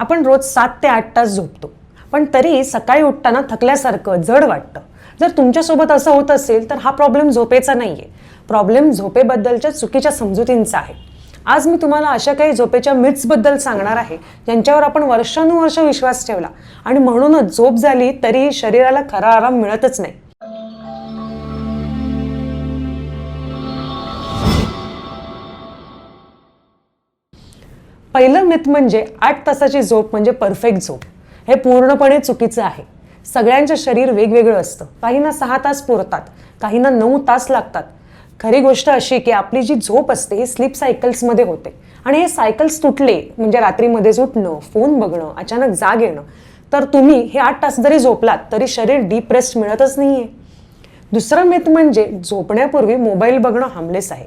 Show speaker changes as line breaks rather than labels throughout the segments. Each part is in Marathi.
आपण रोज सात ते आठ तास झोपतो. पण तरी सकाळी उठताना थकल्यासारखं जड वाटतं. जर तुमच्यासोबत असं होत असेल तर हा प्रॉब्लेम झोपेचा नाही आहे प्रॉब्लेम झोपेबद्दलच्या चुकीच्या समजुतींचा आहे. आज मी तुम्हाला अशा काही झोपेच्या मिथ्सबद्दल सांगणार आहे ज्यांच्यावर आपण वर्षानुवर्ष विश्वास ठेवला. आणि म्हणूनच झोप झाली तरी शरीराला खरा आराम मिळतच नाही. पहिलं मिथ म्हणजे आठ तासाची झोप म्हणजे परफेक्ट झोप. हे पूर्णपणे चुकीचं आहे. सगळ्यांचं शरीर वेगवेगळं असतं. काहींना सहा तास पुरतात काहींना नऊ तास लागतात. खरी गोष्ट अशी की आपली जी झोप असते ही स्लीप सायकल्समध्ये होते. आणि हे सायकल्स तुटले म्हणजे रात्रीमध्ये उठणं फोन बघणं अचानक जाग येणं तर तुम्ही हे आठ तास जरी झोपलात तरी शरीर डीप रेस्ट मिळतच आहे दुसरं मिथ म्हणजे झोपण्यापूर्वी मोबाईल बघणं हामलेस आहे.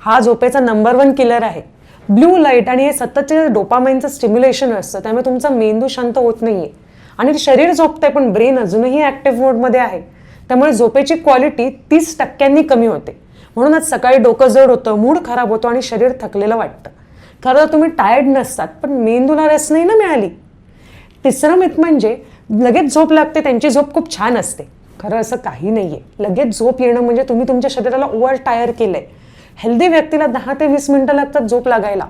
हा झोपेचा नंबर वन किलर आहे. ब्ल्यू लाइट आणि हे सततचे डोपामाइनचं स्टिम्युलेशन असतं त्यामुळे तुमचा मेंदू शांत होत नाहीये. आणि शरीर झोपतंय पण ब्रेन अजूनही ॲक्टिव्ह मोडमध्ये आहे. त्यामुळे झोपेची क्वालिटी तीस टक्क्यांनी कमी होते. म्हणूनच सकाळी डोकं जड होतं मूड खराब होतो आणि शरीर थकलेलं वाटतं. खरं तुम्ही टायर्ड नसतात पण मेंदूला रेस्ट नाही ना मिळाली. तिसरं मित म्हणजे लगेच झोप लागते त्यांची झोप खूप छान असते. खरं असं काही नाही आहे लगेच झोप येणं म्हणजे तुम्ही तुमच्या शरीराला ओव्हर टायर केलंय. हेल्दी व्यक्तीला दहा ते वीस मिनिटं लागतात झोप लागायला.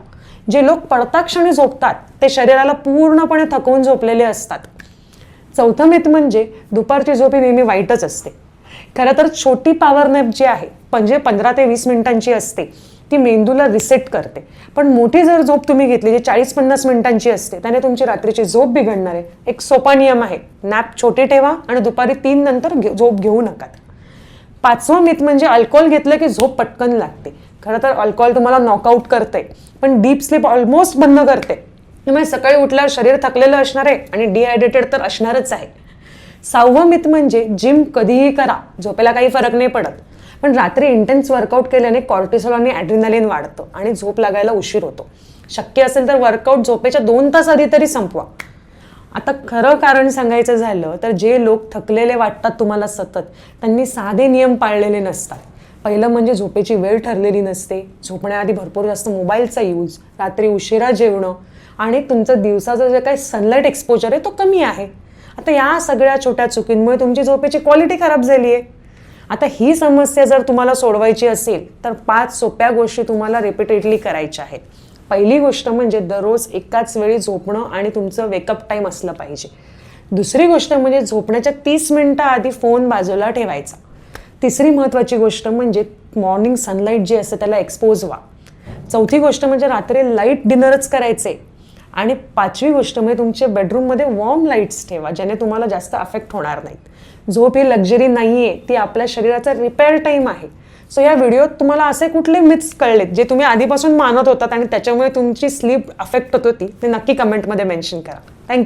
जे लोक पडता क्षणी झोपतात ते शरीराला पूर्णपणे थकवून झोपलेले असतात. चौथं मित म्हणजे दुपारची झोप ही नेहमी वाईटच असते. खरं तर छोटी पॉवर नॅप जी आहे म्हणजे पंधरा ते वीस मिनिटांची असते ती मेंदूला रिसेट करते. पण मोठी जर झोप तुम्ही घेतली जी चाळीस पन्नास मिनिटांची असते त्याने तुमची रात्रीची झोप बिघडणार आहे. एक सोपा नियम आहे नॅप छोटी ठेवा आणि दुपारी तीन नंतर झोप घेऊ नका. पाचवं मिथ म्हणजे अल्कोहोल घेतलं की झोप पटकन लागते. खरं तर अल्कोहोल तुम्हाला नॉकआउट करते पण डीप स्लीप ऑलमोस्ट बंद करते त्यामुळे सकाळी उठल्यावर शरीर थकलेलं असणार आहे आणि डिहायड्रेटेड तर असणारच आहे. सहावं मिथ म्हणजे जिम कधीही करा. झोपेला काही फरक नाही पडत. पण रात्री इंटेन्स वर्कआउट केल्याने कॉर्टिसॉल आणि ॲड्रिनालिन वाढतं आणि झोप लागायला उशीर होतो. शक्य असेल तर वर्कआउट झोपेच्या दोन तास आधी तरी संपवा. आता खरं कारण सांगायचं झालं तर जे लोक थकलेले वाटतात तुम्हाला सतत त्यांनी साधे नियम पाळलेले नसतात. पहिलं म्हणजे झोपेची वेळ ठरलेली नसते. झोपण्याआधी भरपूर जास्त मोबाईलचा यूज रात्री उशिरा जेवणं आणि तुमचं दिवसाचं जे काही सनलाईट एक्सपोजर आहे तो कमी आहे. आता या सगळ्या छोट्या चुकींमुळे तुमची झोपेची क्वालिटी खराब झाली आहे आता ही समस्या जर तुम्हाला सोडवायची असेल तर पाच सोप्या गोष्टी तुम्हाला रिपिटेडली करायच्या आहेत. पहिली गोष्ट म्हणजे दररोज एकाच वेळी झोपणं आणि तुमचं वेकअप टाईम असलं पाहिजे. दुसरी गोष्ट म्हणजे झोपण्याच्या तीस मिनटं आधी फोन बाजूला ठेवायचा. तिसरी महत्त्वाची गोष्ट म्हणजे मॉर्निंग सनलाईट जी असते त्याला एक्सपोज व्हा. चौथी गोष्ट म्हणजे रात्री लाइट डिनरच करायचे. आणि पाचवी गोष्ट म्हणजे तुमच्या बेडरूममध्ये वॉर्म लाईट्स ठेवा ज्याने तुम्हाला जास्त अफेक्ट होणार नाहीत. झोप ही लक्झरी नाही आहे ती आपल्या शरीराचा रिपेअर टाईम आहे. सो या व्हिडिओत तुम्हाला असे कुठले मिथ्स कळलेत जे तुम्ही आधीपासून मानत होतात आणि त्याच्यामुळे तुमची स्लीप अफेक्ट होत होती ते नक्की कमेंटमध्ये मेन्शन करा. थँक्यू